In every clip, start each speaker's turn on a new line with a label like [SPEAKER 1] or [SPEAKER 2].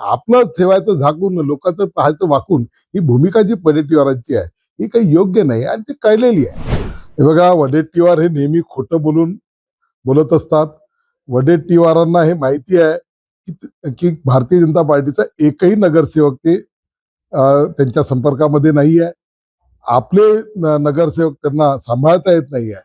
[SPEAKER 1] आपलं ठेवायचं झाकून लोकांचं पाहायचं वाकून ही भूमिका जी वडेट्टीवारांची आहे ही काही योग्य नाही आणि ती कळलेली आहे. हे बघा वडेट्टीवार हे नेहमी खोटं बोलून बोलत असतात. वडेट्टीवारांना हे माहिती आहे की की भारतीय जनता पार्टीचा एकही नगरसेवक ते त्यांच्या संपर्कामध्ये नाही आहे. आपले नगरसेवक त्यांना सांभाळता येत नाही आहे.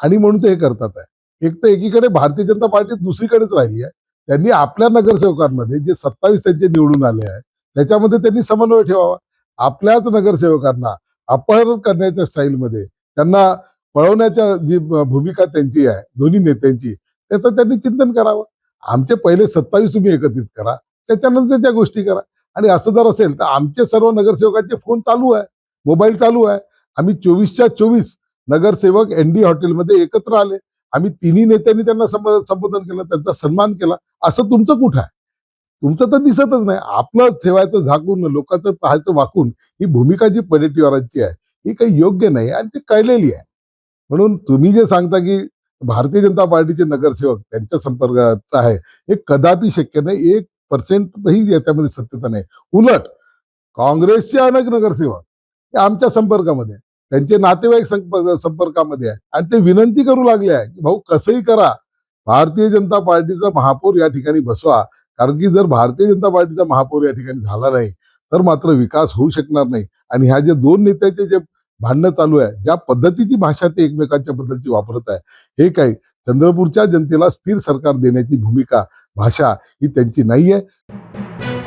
[SPEAKER 1] आणि म्हणून ते हे करतात आहे. एक तर एकीकडे भारतीय जनता पार्टी दुसरीकडेच राहिली आहे. त्यांनी आपल्या नगरसेवकांमध्ये जे सत्तावीस त्यांचे निवडून आले आहे त्याच्यामध्ये त्यांनी समन्वय ठेवावा. आपल्याच नगरसेवकांना अपहरण करण्याच्या स्टाईलमध्ये त्यांना पळवण्याच्या जी भूमिका त्यांची आहे दोन्ही नेत्यांची त्याचं त्यांनी चिंतन करावं. आमचे पहिले सत्तावीस तुम्ही एकत्रित करा त्याच्यानंतर त्या गोष्टी करा. आणि असं जर असेल तर आमचे सर्व नगरसेवकांचे फोन चालू आहे मोबाईल चालू आहे. आम्ही चोवीसच्या चोवीस नगरसेवक एन डी हॉटेलमध्ये एकत्र आले. आम्ही तिन्ही नेत्यांनी त्यांना संबोधन केलं त्यांचा सन्मान केला. असं तुमचं कुठं आहे? तुमचं तर दिसतच नाही. आपलं ठेवायचं झाकून लोकांचं पाहायचं वाकून ही भूमिका जी पडेटीवारांची आहे ही काही योग्य नाही आणि ती कळलेली आहे. म्हणून तुम्ही जे सांगता की भारतीय जनता पार्टीचे नगरसेवक त्यांच्या संपर्कात आहे हे कदापि शक्य नाही. एक पर्सेंटही याच्यामध्ये सत्यता नाही. उलट काँग्रेसचे अनेक नगरसेवक हे आमच्या संपर्कामध्ये त्यांचे नातेवाईक संपर्कामध्ये आहे. आणि ते विनंती करू लागले आहे की भाऊ कसंही करा. भारतीय जनता पार्टीचा महापौर या ठिकाणी बसवा. कारण की जर भारतीय जनता पार्टीचा महापौर या ठिकाणी झाला नाही तर मात्र विकास होऊ शकणार नाही. आणि ह्या जे दोन नेत्याचे जे भांडणं चालू आहे ज्या पद्धतीची भाषा ते एकमेकांच्या बद्दलची वापरत आहे हे काही चंद्रपूरच्या जनतेला स्थिर सरकार देण्याची भूमिका भाषा ही त्यांची नाही आहे